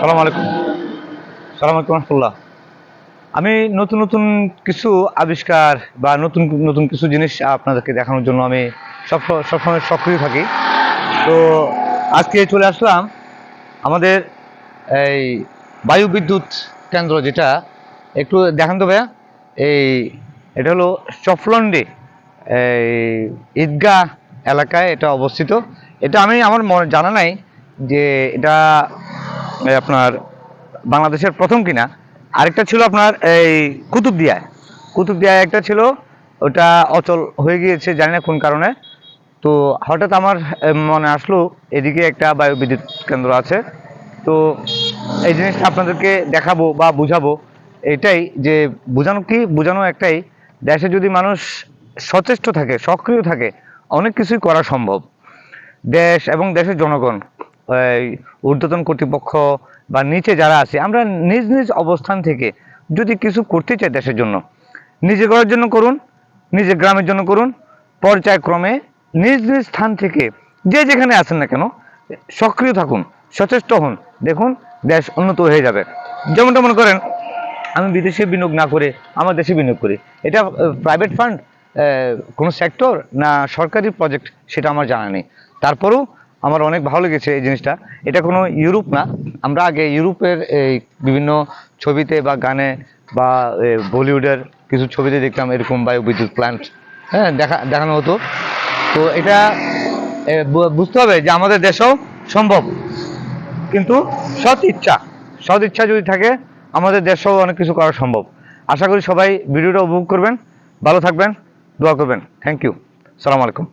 সালাম আলাইকুম। সালাম আলাইকুম রহমতুল্লাহ। আমি নতুন নতুন কিছু আবিষ্কার বা নতুন নতুন কিছু জিনিস আপনাদেরকে দেখানোর জন্য আমি সব সবসময় সক্রিয় থাকি। তো আজকে চলে আসলাম আমাদের এই বায়ু বিদ্যুৎ কেন্দ্র যেটা, একটু দেখান তো ভাইয়া। এই, এটা হলো চফলন্ডে এই ঈদগাহ এলাকায় এটা অবস্থিত। এটা আমি, আমার জানা নাই যে এটা আপনার বাংলাদেশের প্রথম কিনা? আরেকটা ছিল আপনার এই কুতুবদিয়ায়। কুতুবদিয়ায় একটা ছিল, ওটা অচল হয়ে গিয়েছে, জানি না কোন কারণে। তো হঠাৎ আমার মনে আসলো, এদিকে একটা বায়ু বিদ্যুৎ কেন্দ্র আছে। তো এই জিনিসটা আপনাদেরকে দেখাবো বা বুঝাবো। এটাই যে বোঝানো কি, বোঝানো একটাই, দেশে যদি মানুষ সচেষ্ট থাকে, সক্রিয় থাকে, অনেক কিছুই করা সম্ভব। দেশ এবং দেশের জনগণ ঊর্ধ্বতন কর্তৃপক্ষ বা নিচে যারা আছে, আমরা নিজ নিজ অবস্থান থেকে যদি কিছু করতে চাই দেশের জন্য নিজে করার জন্য করুন, নিজের গ্রামের জন্য করুন, পর্যায়ক্রমে নিজ নিজ স্থান থেকে যে যেখানে আছেন না কেন, সক্রিয় থাকুন, সচেষ্ট হন, দেখুন দেশ উন্নত হয়ে যাবে। যেমনটা মনে করেন, আমি বিদেশে বিনিয়োগ না করে আমার দেশে বিনিয়োগ করি। এটা প্রাইভেট ফান্ড কোনো সেক্টর না সরকারি প্রজেক্ট সেটা আমার জানা নেই। তারপরেও আমার অনেক ভালো লেগেছে এই জিনিসটা। এটা কোনো ইউরোপ না। আমরা আগে ইউরোপের এই বিভিন্ন ছবিতে বা গানে বা বলিউডের কিছু ছবিতে দেখতাম এরকম বায়ু বিদ্যুৎ প্ল্যান্ট হ্যাঁ দেখা, দেখানো হতো। তো এটা বুঝতে হবে যে আমাদের দেশেও সম্ভব। কিন্তু সৎ ইচ্ছা সৎ ইচ্ছা যদি থাকে, আমাদের দেশেও অনেক কিছু করা সম্ভব। আশা করি সবাই ভিডিওটা উপভোগ করবেন, ভালো থাকবেন, দোয়া করবেন। থ্যাংক ইউ সালাম আলাইকুম।